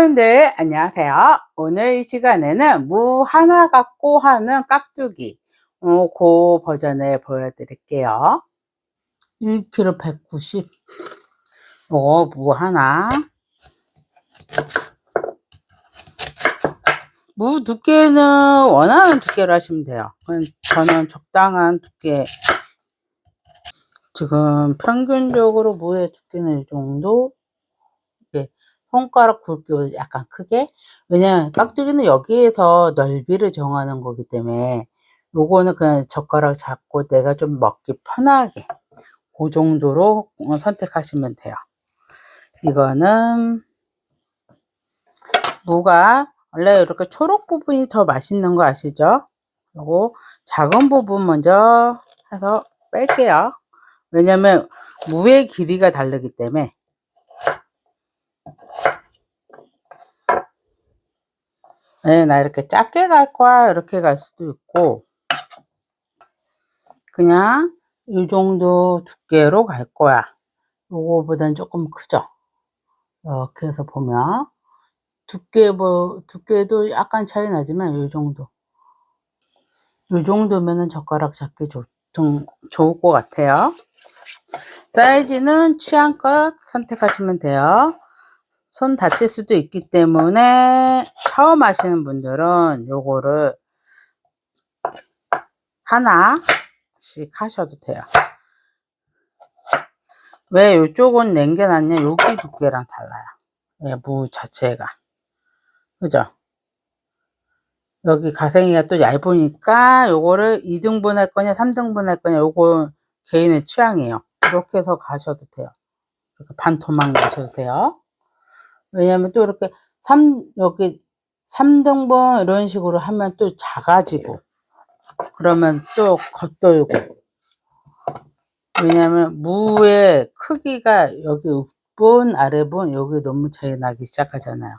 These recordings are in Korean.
부모님들 안녕하세요. 오늘 이 시간에는 무 하나 갖고 하는 깍두기 어, 그 버전을 보여드릴게요. 1kg 190 요거 무 하나 무 두께는 원하는 두께로 하시면 돼요. 저는 적당한 두께 지금 평균적으로 무의 두께는 이 정도 손가락 굵기 약간 크게 왜냐면 깍두기는 여기에서 넓이를 정하는 거기 때문에 요거는 그냥 젓가락 잡고 내가 좀 먹기 편하게 그 정도로 선택하시면 돼요. 이거는 무가 원래 이렇게 초록 부분이 더 맛있는 거 아시죠? 요거 작은 부분 먼저 해서 뺄게요. 왜냐면 무의 길이가 다르기 때문에 네, 나 이렇게 작게 갈 거야. 이렇게 갈 수도 있고. 그냥 이 정도 두께로 갈 거야. 요거보단 조금 크죠? 이렇게 해서 보면. 두께 뭐 두께도 약간 차이 나지만 이 정도. 이 정도면은 젓가락 잡기 좋, 좀 좋을 것 같아요. 사이즈는 취향껏 선택하시면 돼요 손 다칠 수도 있기 때문에 처음 하시는 분들은 요거를 하나씩 하셔도 돼요. 왜 이쪽은 남겨놨냐? 여기 두께랑 달라요. 예, 무 자체가. 그죠? 여기 가생이가 또 얇으니까 요거를 2등분 할 거냐 3등분 할 거냐 요거 개인의 취향이에요. 이렇게 해서 가셔도 돼요. 반토막 내셔도 돼요. 왜냐면 또 이렇게 3 여기 3등분 이런 식으로 하면 또 작아지고 그러면 또 겉돌고 왜냐면 무의 크기가 여기 윗분 아래분 여기 너무 차이 나기 시작하잖아요.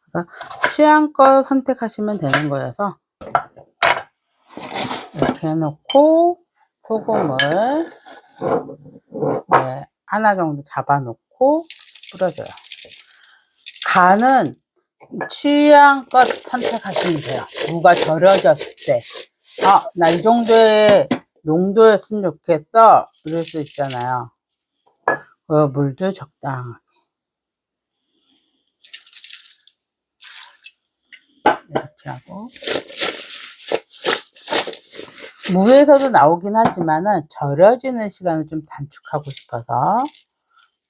그래서 취향껏 선택하시면 되는 거여서 이렇게 해놓고 소금을 네, 하나 정도 잡아 놓고 뿌려줘요 간은 취향껏 선택하시면 돼요. 무가 절여졌을 때. 아, 나 이 정도의 농도였으면 좋겠어. 이럴 수 있잖아요. 그 물도 적당하게. 이렇게 하고. 무에서도 나오긴 하지만은 절여지는 시간을 좀 단축하고 싶어서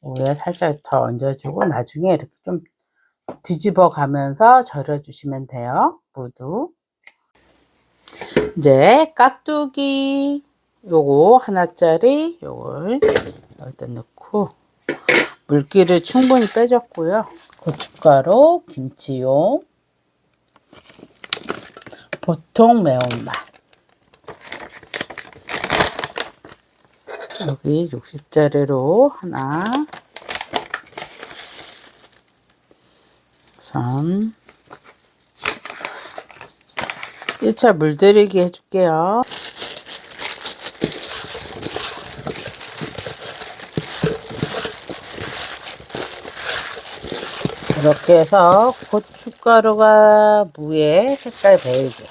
물에 살짝 더 얹어주고 나중에 이렇게 좀 뒤집어 가면서 절여 주시면 돼요. 무도. 이제 깍두기 요거 하나짜리 요걸 여기다 넣고 물기를 충분히 빼줬고요. 고춧가루, 김치용, 보통 매운맛. 여기 60짜리로 하나 우선 1차 물들이기 해줄게요. 이렇게 해서 고춧가루가 무에 색깔 배이게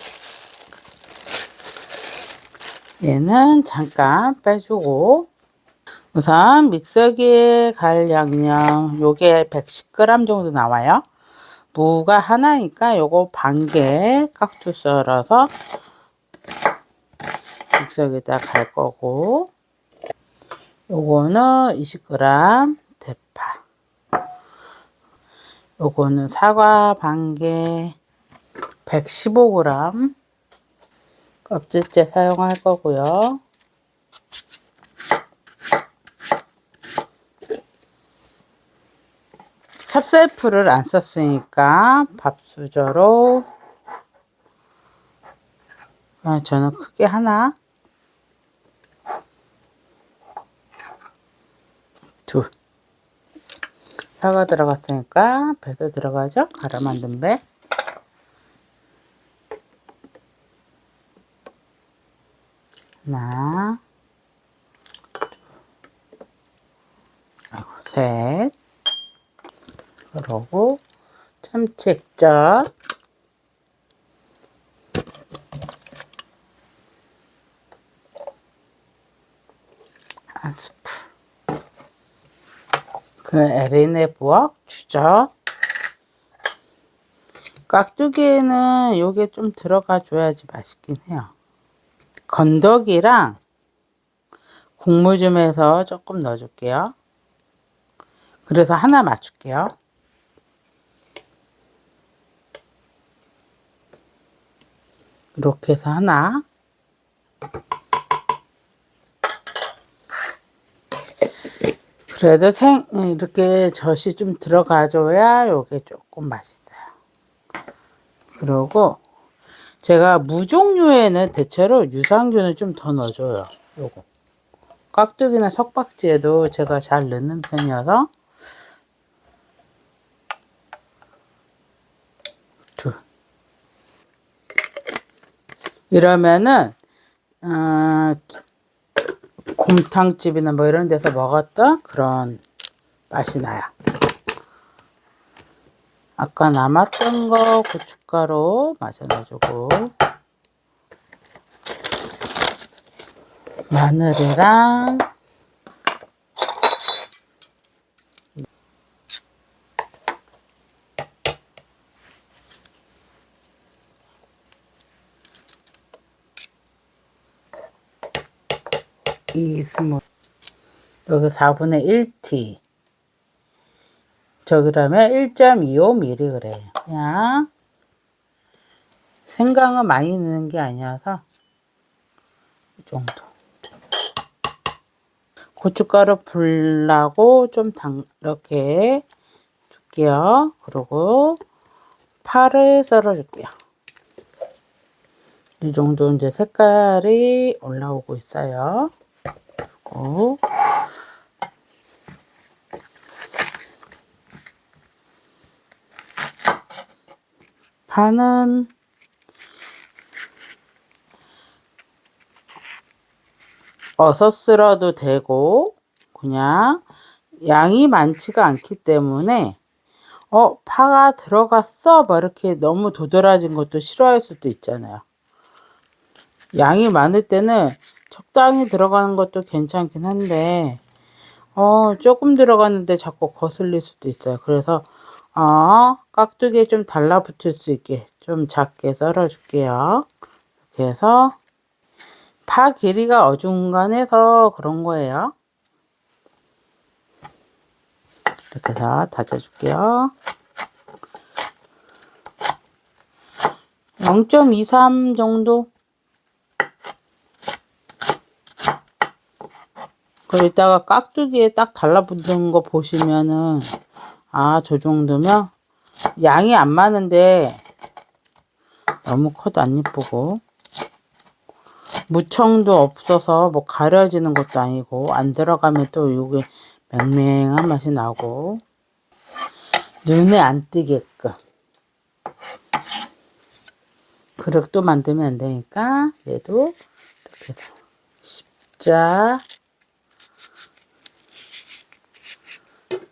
얘는 잠깐 빼주고 우선 믹서기에 갈 양념 요게 110g 정도 나와요. 무가 하나니까 요거 반 개 깍두 썰어서 믹서기에다 갈 거고. 요거는 20g 대파. 요거는 사과 반 개 115g 껍질째 사용할 거고요 찹쌀풀을 안 썼으니까 밥수저로. 아, 저는 크게 하나. 둘 사과 들어갔으니까 배도 들어가죠? 갈아 만든 배. 하나. 아이고 셋 그러고 참치 액젓. 한 스푼 그 에린의 부엌 주젓 깍두기에는 요게 좀 들어가 줘야지 맛있긴 해요. 건더기랑 국물 좀 해서 조금 넣어줄게요. 그래서 하나 맞출게요 이렇게 해서 하나 그래도 생 이렇게 젖이 좀 들어가줘야 요게 조금 맛있어요. 그리고 제가 무종류에는 대체로 유산균을 좀 더 넣어줘요. 요거 깍두기나 석박지에도 제가 잘 넣는 편이어서 이러면은 어, 곰탕집이나 뭐 이런 데서 먹었던 그런 맛이 나요. 아까 남았던 거 고춧가루 마저 넣어주고 마늘이랑 이 스몰. 여기 4분의 1t 저기라면 1.25mg 그냥 생강은 많이 넣는 게 아니어서 이 정도. 고춧가루 불나고 좀 당, 이렇게 줄게요. 그리고 파를 썰어 줄게요. 이 정도 이제 색깔이 올라오고 있어요 그리고 파는 어서 쓸어도 되고 그냥 양이 많지가 않기 때문에 어 파가 들어갔어? 막 이렇게 너무 도드라진 것도 싫어할 수도 있잖아요. 양이 많을 때는 적당히 들어가는 것도 괜찮긴 한데 어 조금 들어갔는데 자꾸 거슬릴 수도 있어요. 그래서 어 깍두기에 좀 달라붙을 수 있게 좀 작게 썰어 줄게요. 이렇게 해서 파 길이가 어중간해서 그런 거예요. 이렇게 해서 다져줄게요. 0.23 정도 그 이따가 깍두기에 딱 달라붙는 거 보시면은 아 저 정도면 양이 안 많은데 너무 커도 안 예쁘고. 무청도 없어서 뭐 가려지는 것도 아니고 안 들어가면 또 이게 맹맹한 맛이 나고. 눈에 안 띄게끔. 그릇 또 만들면 안 되니까 얘도 이렇게 십자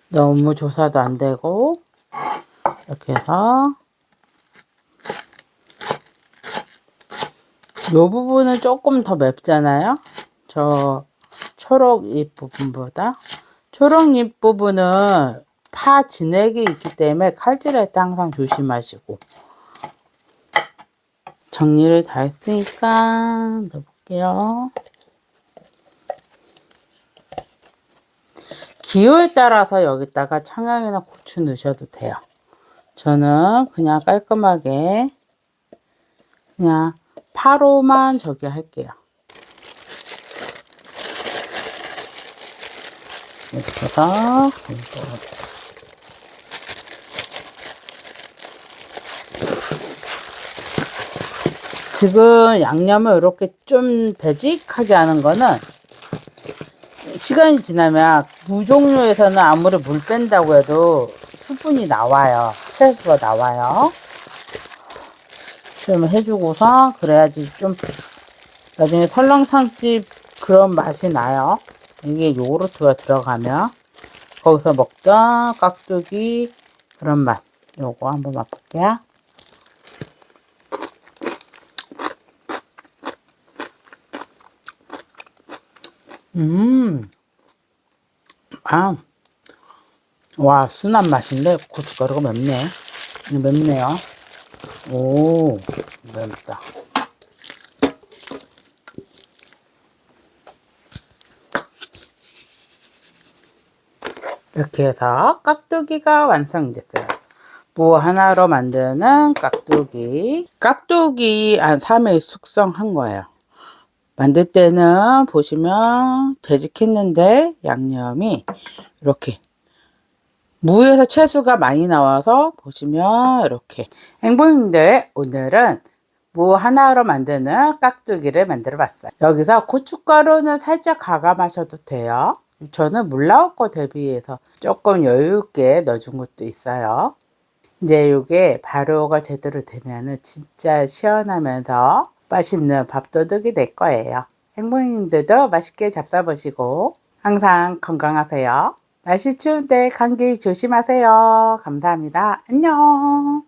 너무 조사도 안 되고 이렇게 해서 요 부분은 조금 더 맵잖아요. 저 초록 잎 부분보다 초록 잎 부분은 파 진액이 있기 때문에 칼질할 때 항상 조심하시고 정리를 다 했으니까 넣어볼게요. 기호에 따라서 여기다가 청양이나 고추 넣으셔도 돼요. 저는 그냥 깔끔하게 그냥 파로만 저기 할게요. 해서 지금 양념을 이렇게 좀 되직하게 하는 거는 시간이 지나면 무종류에서는 아무리 물 뺀다고 해도 수분이 나와요. 채소가 나와요. 좀 해주고서 그래야지 좀 나중에 설렁탕집 그런 맛이 나요. 이게 요구르트가 들어가면 거기서 먹던 깍두기 그런 맛. 요거 한번 맛볼게요. 음, 아, 와, 순한 맛인데 고춧가루가 맵네. 맵네요. 오, 맵다. 이렇게 해서 깍두기가 완성됐어요. 무 하나로 만드는 깍두기. 깍두기 한 3일 숙성한 거예요. 만들 때는 보시면 되직했는데 양념이 이렇게 무에서 채수가 많이 나와서 보시면 이렇게 행복인데 오늘은 무 하나로 만드는 깍두기를 만들어 봤어요. 여기서 고춧가루는 살짝 가감하셔도 돼요. 저는 물 나올 거 대비해서 조금 여유 있게 넣어준 것도 있어요. 이제 이게 발효가 제대로 되면은 진짜 시원하면서 맛있는 밥도둑이 될 거예요. 행복님들도 맛있게 잡숴보시고 항상 건강하세요. 날씨 추운데 감기 조심하세요. 감사합니다. 안녕.